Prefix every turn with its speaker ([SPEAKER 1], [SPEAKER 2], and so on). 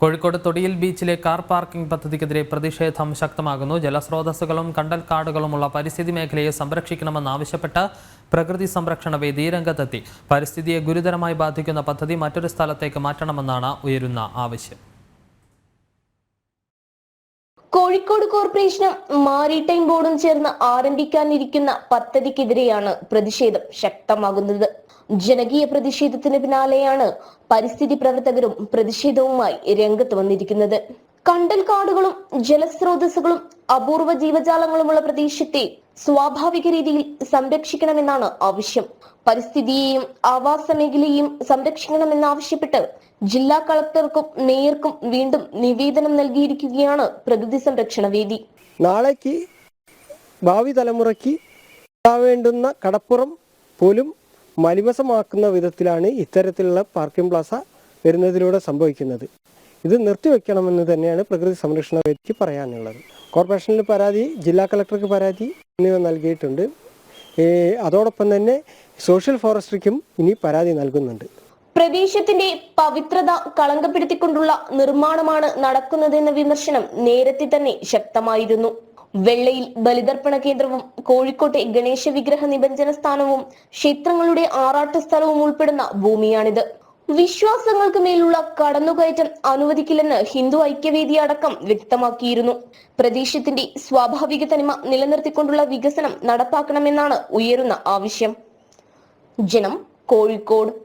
[SPEAKER 1] കോഴിക്കോട് തൊടിയിൽ ബീച്ചിലെ car parking പദ്ധതിക്കെതിരെ പ്രതിഷേധം ശക്തമാകുന്നു. ജലസ്രോതസ്സുകളും കണ്ടൽക്കാടുകളുമുള്ള പരിസ്ഥിതി മേഖലയെ സംരക്ഷിക്കണമെന്നാവശ്യപ്പെട്ട് പ്രകൃതി സംരക്ഷണ വേദി രംഗത്തെത്തി. പരിസ്ഥിതിയെ ഗുരുതരമായി ബാധിക്കുന്ന പദ്ധതി മറ്റൊരു സ്ഥലത്തേക്ക് മാറ്റണമെന്നാണ് ഉയരുന്ന ആവശ്യം.
[SPEAKER 2] കോഴിക്കോട് കോർപ്പറേഷനും മാരിടൈം ബോർഡും ചേർന്ന് ആരംഭിക്കാനിരിക്കുന്ന പദ്ധതിക്കെതിരെയാണ് പ്രതിഷേധം ശക്തമാകുന്നത്. ജനകീയ പ്രതിഷേധത്തിന് പിന്നാലെയാണ് പരിസ്ഥിതി പ്രവർത്തകരും പ്രതിഷേധവുമായി രംഗത്ത് വന്നിരിക്കുന്നത്. കണ്ടൽ കാടുകളും ജലസ്രോതസ്സുകളും അപൂർവ ജീവജാലങ്ങളുമുള്ള പ്രദേശത്തെ സ്വാഭാവിക രീതിയിൽ സംരക്ഷിക്കണമെന്നാണ് ആവശ്യം. പരിസ്ഥിതിയെയും ആവാസ മേഖലയെയും സംരക്ഷിക്കണമെന്നാവശ്യപ്പെട്ട് ജില്ലാ കളക്ടർക്കും മേയർക്കും വീണ്ടും നിവേദനം നൽകിയിരിക്കുകയാണ് പ്രകൃതി സംരക്ഷണ വേദി.
[SPEAKER 3] നാളേക്ക് ഭാവി തലമുറയ്ക്ക് ഉണ്ടാവേണ്ടുന്ന കടപ്പുറം പോലും മലിമസമാക്കുന്ന വിധത്തിലാണ് ഇത്തരത്തിലുള്ള പാർക്കിംഗ് പ്ലാസ വരുന്നതിലൂടെ സംഭവിക്കുന്നത്. ഇത് നിർത്തിവെക്കണമെന്ന് തന്നെയാണ് പ്രകൃതി സംരക്ഷണ വേദിക്ക് പറയാനുള്ളത്. കോർപ്പറേഷനിൽ പരാതി ജില്ലാ കളക്ടർക്ക് പരാതി എന്നിവ നൽകിയിട്ടുണ്ട്. അതോടൊപ്പം തന്നെ സോഷ്യൽ ഫോറസ്ട്രിക്കും ഇനി പരാതി നൽകുന്നുണ്ട്.
[SPEAKER 2] പ്രദേശത്തിന്റെ പവിത്രത കളങ്കപ്പെടുത്തിക്കൊണ്ടുള്ള നിർമ്മാണമാണ് നടക്കുന്നതെന്ന വിമർശനം നേരത്തെ തന്നെ ശക്തമായിരുന്നു. വെള്ളയിൽ ബലിതർപ്പണ കേന്ദ്രവും കോഴിക്കോട്ടെ ഗണേശ വിഗ്രഹ നിബഞ്ജന സ്ഥാനവും ക്ഷേത്രങ്ങളുടെ ആറാട്ട് സ്ഥലവും ഉൾപ്പെടുന്ന ഭൂമിയാണിത്. വിശ്വാസങ്ങൾക്ക് മേലുള്ള കടന്നുകയറ്റം അനുവദിക്കില്ലെന്ന് ഹിന്ദു ഐക്യവേദി അടക്കം വ്യക്തമാക്കിയിരുന്നു. പ്രദേശത്തിന്റെ സ്വാഭാവിക തനിമ നിലനിർത്തിക്കൊണ്ടുള്ള വികസനം നടപ്പാക്കണമെന്നാണ് ഉയരുന്ന ആവശ്യം. ജനം കോഴിക്കോട്